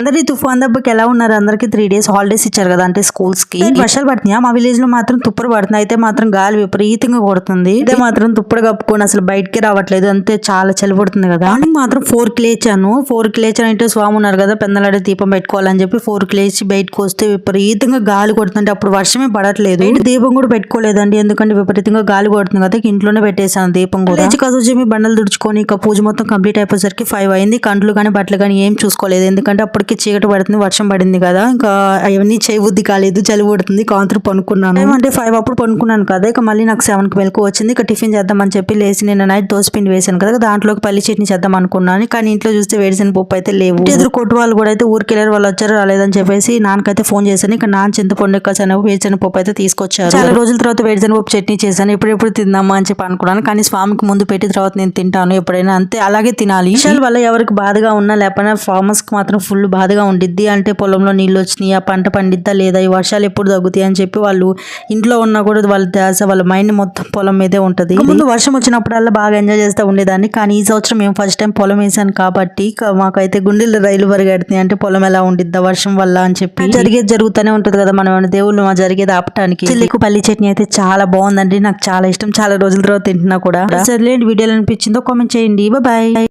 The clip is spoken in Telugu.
అందరి తుఫాన్ దెబ్బకి ఎలా ఉన్నారు? అందరికి త్రీ డేస్ హాలిడేస్ ఇచ్చారు కదా అంటే స్కూల్స్కి వర్షాలు పడుతున్నాయా మా విలేజ్లో మాత్రం తుప్పరు పడుతుంది అయితే మాత్రం గాలి విపరీతంగా కొడుతుంది. అయితే మాత్రం తుప్పరు కప్పుకొని అసలు బయటికి రావట్లేదు. అంతే చాలా చలి పడుతుంది కదా. మార్నింగ్ మాత్రం ఫోర్కి లేచాను ఫోర్కి లేచాను అంటే స్వామి ఉన్నారు కదా పెద్దలాడే దీపం పెట్టుకోవాలని చెప్పి ఫోర్కి లేచి బయటకు వస్తే విపరీతంగా గాలి కొడుతుంటే అప్పుడు వర్షమే పడట్లేదు. దీపం కూడా పెట్టుకోలేదండి. ఎందుకంటే విపరీతంగా గాలి కొడుతుంది కదా. ఇంట్లోనే పెట్టేశాను దీపం కూడా. లేచి కసూజమి బండలు తుడుచుకొని ఇక పూజ మొత్తం కంప్లీట్ అయిపోయేసరికి ఫైవ్ అయింది. కంట్లు కానీ బట్టలు కానీ ఏం చూసుకోలేదు. ఎందుకంటే అప్పటికి చీకటి పడుతుంది వర్షం పడింది కదా. ఇంకా అవన్నీ చేయబుద్ధి కాలేదు చలి పడుతుంది కాంతులు పనుకున్నాను. ఏమంటే ఫైవ్ అప్పుడు పనుకున్నాను కదా ఇక మళ్ళీ నాకు సెవెన్కి మెలకు వచ్చింది. ఇక టిఫిన్ చేద్దామని చెప్పి లేచి నేను నైట్ దోశ పిండి వేసాను కదా దాంట్లోకి పల్లి చట్నీ చేద్దాం అనుకున్నాను. కానీ ఇంట్లో చూస్తే వేడిసిన పప్పు అయితే లేవు. ఎదురు కొట్టు వాళ్ళు కూడా అయితే ఊరికి వెళ్ళారు వాళ్ళు వచ్చారు రాలేదని చెప్పేసి నాన్నకైతే ఫోన్ చేశాను. ఇక నాన్న చింతపండు శనగ వేరుశెనగ పప్పు అయితే తీసుకొచ్చారు. చాలా రోజుల తర్వాత వేరుశెనగ పప్పు చట్నీ చేశాను. ఎప్పుడెప్పుడు తిందామా అని చెప్పి అనుకున్నాను. కానీ స్వామికి ముందు పెట్టి తర్వాత నేను తింటాను ఎప్పుడైనా. అంతే అలాగే తినాలి. విషయాల వల్ల ఎవరికి బాధగా ఉన్నా లేకపోయినా ఫార్మర్స్కి మాత్రం ఫుల్ బాధగా ఉండిద్ది అంటే పొలంలో నీళ్ళు వచ్చినాయి ఆ పంట పండిద్దా లేదా ఈ వర్షాలు ఎప్పుడు తగ్గుతాయి అని చెప్పి వాళ్ళు ఇంట్లో ఉన్నా కూడా వాళ్ళ ధ్యాస వాళ్ళ మైండ్ మొత్తం పొలం మీదే ఉంటది. ముందు వర్షం వచ్చినప్పుడల్లా బాగా ఎంజాయ్ చేస్తూ ఉండేదాన్ని. కానీ ఈ సంవత్సరం మేము ఫస్ట్ టైం పొలం వేసాను కాబట్టి మాకైతే గుండెల్లో రైలు పరిగెడుతున్నాయి అంటే పొలం ఎలా ఉండిద్దా వర్షం వల్ల అని చెప్పి. జరిగేది జరుగుతూనే ఉంటది కదా మనం దేవుళ్ళు మా జరిగేది ఆపటానికి. చిల్లికు పల్లి చట్నీ అయితే చాలా బాగుందండి నాకు చాలా ఇష్టం. చాలా రోజుల తర్వాత తింటున్నా కూడా. సర్లేండి వీడియోలు అనిపించిందో కామెంట్ చేయండి. బాయ్